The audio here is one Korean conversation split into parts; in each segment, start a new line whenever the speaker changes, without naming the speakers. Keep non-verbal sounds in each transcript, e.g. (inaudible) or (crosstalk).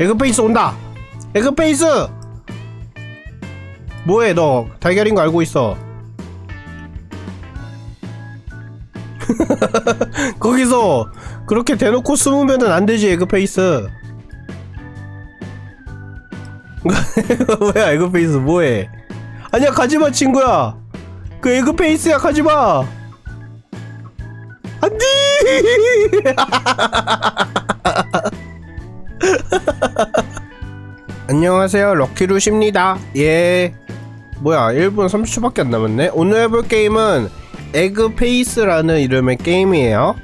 에그페이스 온다. 에그페이스! 뭐해 너? 달걀인 거 알고 있어. (laughs) 거기서 그렇게 대놓고 숨으면은 안 되지 에그페이스. (laughs) 뭐야 에그페이스 뭐해? 아니야 가지마 친구야. 그 에그페이스야 가지마. 안돼 (laughs) 안녕하세요 럭키루십니다 예 뭐야 1분 30초밖에 안 남았네 오늘 해볼 게임은 에그페이스라는 이름의 게임이에요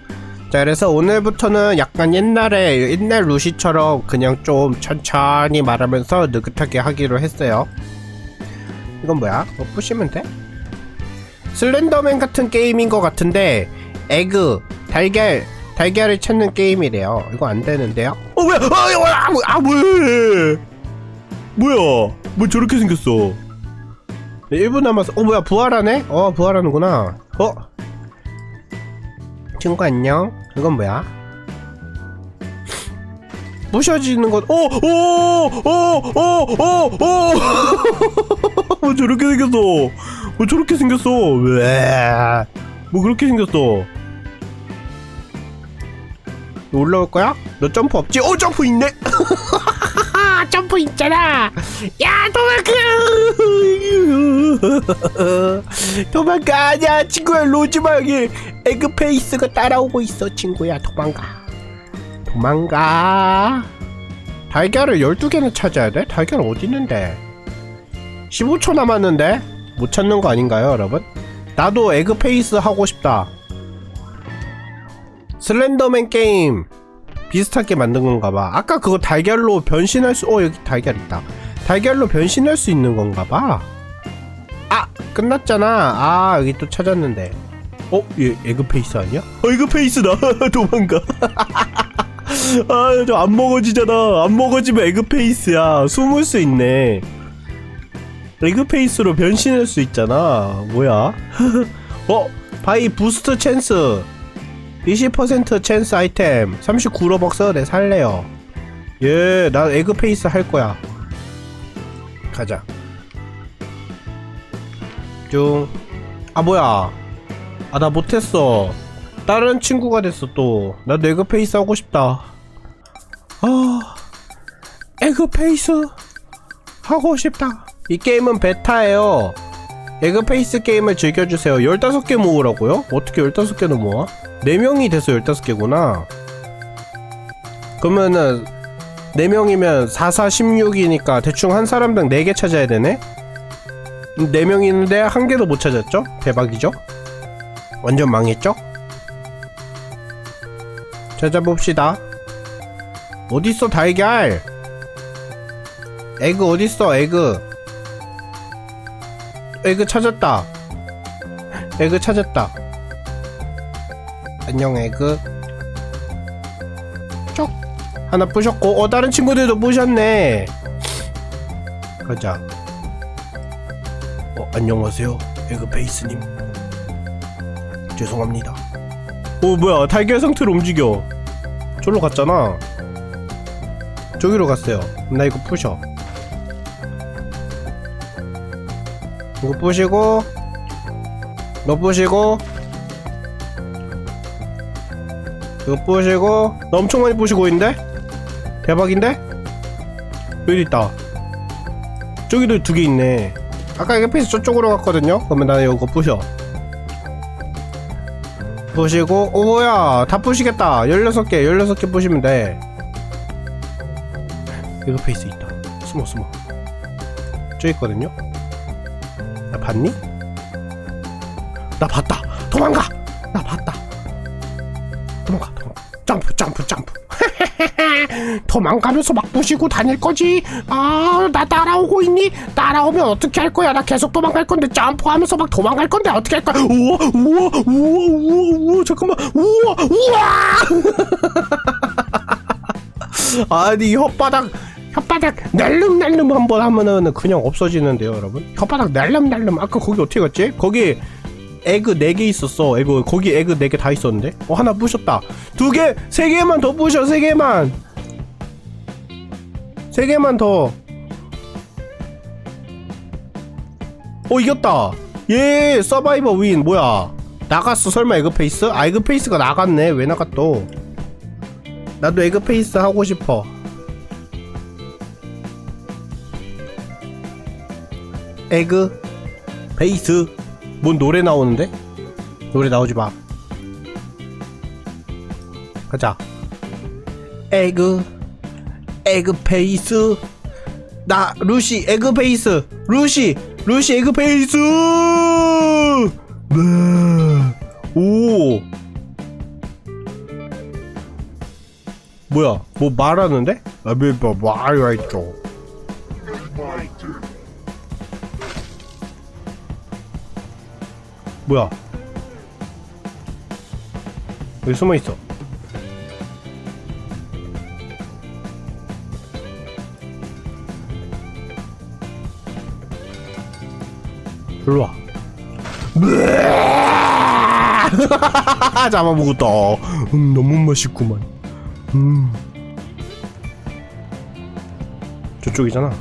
자 그래서 오늘부터는 약간 옛날에 옛날 루시처럼 그냥 좀 천천히 말하면서 느긋하게 하기로 했어요 이건 뭐야? 뭐 부시면 돼? 슬렌더맨 같은 게임인 것 같은데 에그 달걀 달걀을 찾는 게임이래요 이거 안 되는데요? 어 뭐야 아, 이거 아, 뭐, 아 뭐야 뭐야 뭐 저렇게 생겼어 1분 남았어 어 뭐야 부활하네? 어 부활하는구나 어? 친구 안녕 이건 뭐야? 부셔지는 것 어, 오오오오오오 (laughs) 뭐 저렇게 생겼어 뭐 저렇게 생겼어 왜 뭐 그렇게 생겼어 너 올라올 거야? 너 점프 없지? 어 점프 있네 (laughs)
아 점프 있잖아. 야 도망가! (laughs)
도망가! 아니야 친구야 로지마 여기 에그페이스가 따라오고 있어 친구야. 도망가. 도망가. 달걀을 12개나 찾아야 돼? 달걀 어디 있는데? 15초 남았는데? 못 찾는 거 아닌가요 여러분? 나도 에그페이스 하고 싶다. 슬렌더맨 게임 비슷하게 만든 건가 봐 아까 그거 달걀로 변신할 수.. 어 여기 달걀 있다 달걀로 변신할 수 있는 건가 봐 아! 끝났잖아. 아, 여기 또 찾았는데. 어? 얘 에그페이스 아니야? 어, 에그페이스다. (laughs) 도망가. (laughs) 아, 저 안 먹어지잖아. 안 먹어지면 에그페이스야. 숨을 수 있네. 에그페이스로 변신할 수 있잖아. 뭐야? (laughs) 어? 바이 부스트 찬스. 20% 찬스 아이템. 39로벅스 내 살래요. 예, 나 에그페이스 할 거야. 가자. 중. 아 뭐야? 아 나 못했어. 다른 친구가 됐어 또. 나도 에그페이스 하고 싶다. 아 에그페이스 하고 싶다. 이 게임은 베타예요. 에그페이스 게임을 즐겨주세요. 15개 모으라고요? 어떻게 15개나 모아? 4명이 돼서 15개구나. 그러면은 4명이면 4, 4, 16이니까 대충 한 사람당 4개 찾아야 되네? 4명 있는데 한 개도 못 찾았죠? 대박이죠? 완전 망했죠? 찾아봅시다. 어딨어 달걀? 에그 어딨어 에그? 에그 찾았다. 에그 찾았다. 안녕 에그. 쪽 하나 부셨고 어 다른 친구들도 부셨네. 가자. 어, 안녕하세요. 에그페이스님. 죄송합니다. 오, 뭐야. 달걀 상태로 움직여. 저로 갔잖아. 저기로 갔어요. 나 이거 부셔. 이거 부시고, 너 부시고, 이거 부시고, 나 엄청 많이 부시고 있는데? 대박인데? 여기 있다. 저기도 두 개 있네. 아까 에그페이스 저쪽으로 갔거든요? 그러면 나는 이거 부셔 부시고 오 뭐야 다 부시겠다 16개 16개 부시면 돼 에그페이스 있다 숨어 숨어 저기 있거든요? 나 봤니? 나 봤다 도망가 나 봤다 도망가 도망가 점프 점프 점프 (laughs) 도망가면서 막 부시고 다닐 거지. 아, 나 따라오고 있니? 따라오면 어떻게 할 거야? 나 계속 도망갈 건데 점프하면서 막 도망갈 건데 어떻게 할 거야? 우와, 우와, 우와, 우와, 우와, 잠깐만, 우와, 우와. (laughs) 아니 혓바닥. 혓바닥 날름날름 한번 하면은 그냥 없어지는데요, 여러분. 혓바닥 날름날름. 아까 거기 어떻게 갔지? 거기 에그 4개 있었어. 에그 거기 에그 4개 다 있었는데. 어 하나 부셨다. 두 개, 세 개만 더 부셔. 세 개만. 세 개만 더. 오 이겼다. 예 서바이버 윈 뭐야? 나갔어 설마 에그페이스? 아 에그페이스가 나갔네. 왜 나갔또? 나도 에그페이스 하고 싶어. 에그 베이스 뭔 노래 나오는데? 노래 나오지 마. 가자. 에그 에그 페이스 나 루시 에그 페이스 루시 루시 에그 페이스 네오 뭐야 뭐 말하는데? 아베바 말이야 있죠 뭐야 여기 숨어 있어 일로 와. (laughs) 잡아먹었다. 음, 너무 맛있구만. 음. 저쪽이잖아.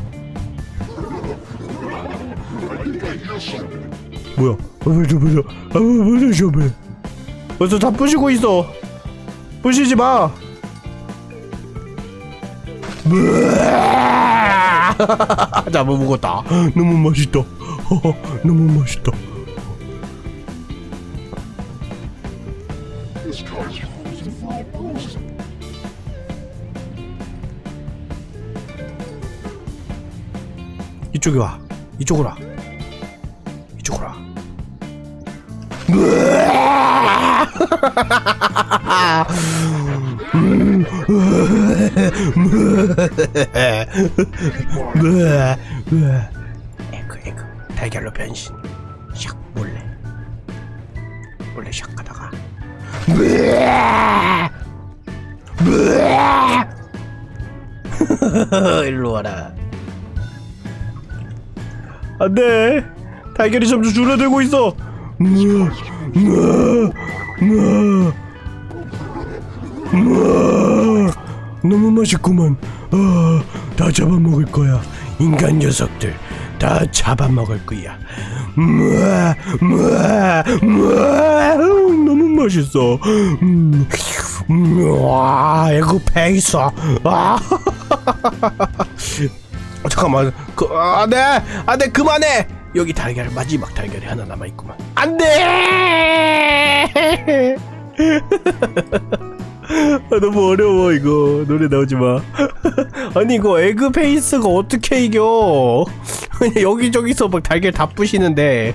뭐야? 아, 뭐야, 뭐야? 아, 뭐야, 저배. 벌써 다 부시고 있어. 부시지 마. 잡아 먹었다. 너무 맛있다. 너무 맛있다. 이쪽에 와. 이쪽으로 와. 에그 에그 달걀로 변신. 샥 몰래. 몰래 샥 하다가. (laughs) 일로 와라. 안돼 달걀이 점점 줄어들고 있어 너무 맛있구만 아, 다 잡아먹을 거야. 인간 녀석들 다 잡아먹을 거야. 무아! 무아! 무아! 너무 맛있어. 음, 음, 와 에그 페이스 아. 어, (laughs) 잠깐만. 그, 안돼 안돼 그만해. 여기 달걀 마지막 달걀이 하나 남아 있구만 안 돼 아, (laughs) 너무 어려워 이거 노래 나오지 마. (laughs) 아니 이거 에그 페이스가 어떻게 이겨? (laughs) 여기저기서 막 달걀 다 부시는데.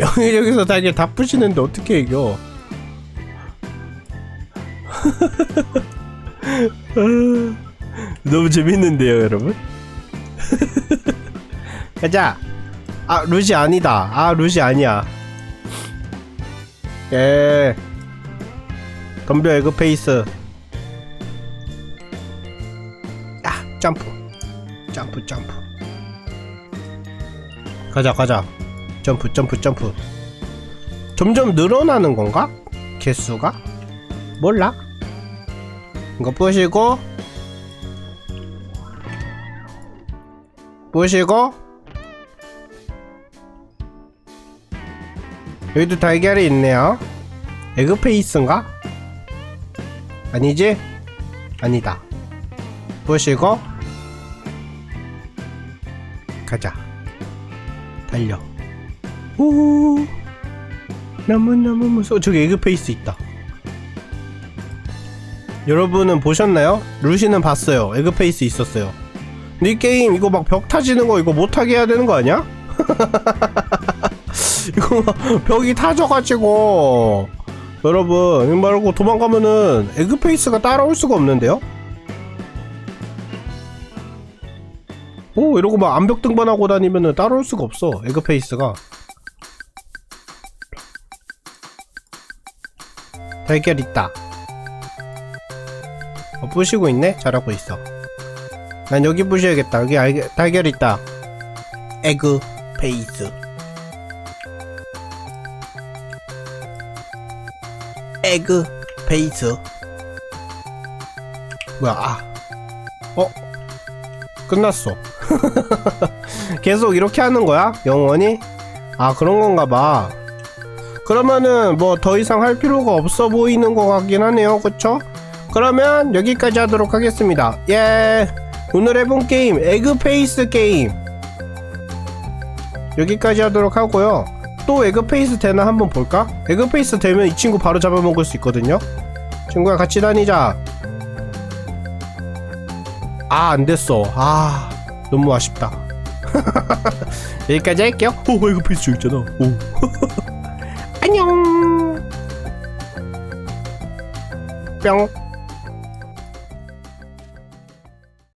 여기저기서 달걀 다 부시는데 어떻게 이겨? 아, 너무 재밌는데요 여러분? 가자. 아 루시 아니다. 아 루시 아니야. 예. 덤벼 에그 페이스. 야, 점프. 점프, 점프. 가자, 가자. 점프, 점프, 점프. 점점 늘어나는 건가? 개수가? 몰라. 이거 부시고 부시고 여기도 달걀이 있네요. 에그페이스인가? 아니지? 아니다. 보시고 가자. 달려. 오. 너무 너무 무서워. 저기 에그페이스 있다. 여러분은 보셨나요? 루시는 봤어요. 에그페이스 있었어요. 이 게임 이거 막 벽 타지는 거 이거 못하게 해야 되는 거 아니야? (laughs) (laughs) 이거 막 벽이 타져가지고. 여러분 이거 말고 도망가면은 에그페이스가 따라올 수가 없는데요? 오 이러고 막 암벽 등반하고 다니면은 따라올 수가 없어 에그페이스가. 달걀 있다. 어, 부시고 있네? 잘하고 있어. 난 여기 부셔야겠다. 여기 알게, 달걀 있다. 에그 페이스 에그 페이스. 뭐야 아. 어? 끝났어. (laughs) 계속 이렇게 하는 거야? 영원히? 아 그런 건가 봐. 그러면은 뭐 더 이상 할 필요가 없어 보이는 것 같긴 하네요. 그쵸? 그러면 여기까지 하도록 하겠습니다. 예. 오늘 해본 게임 에그페이스 게임. 여기까지 하도록 하고요 또 에그페이스 되나 한번 볼까? 에그페이스 되면 이 친구 바로 잡아먹을 수 있거든요. 친구야 같이 다니자. 아 안됐어. 아 너무 아쉽다. (laughs) 여기까지 할게요. 오 에그페이스 저기 있잖아. 오. (laughs)
안녕.
뿅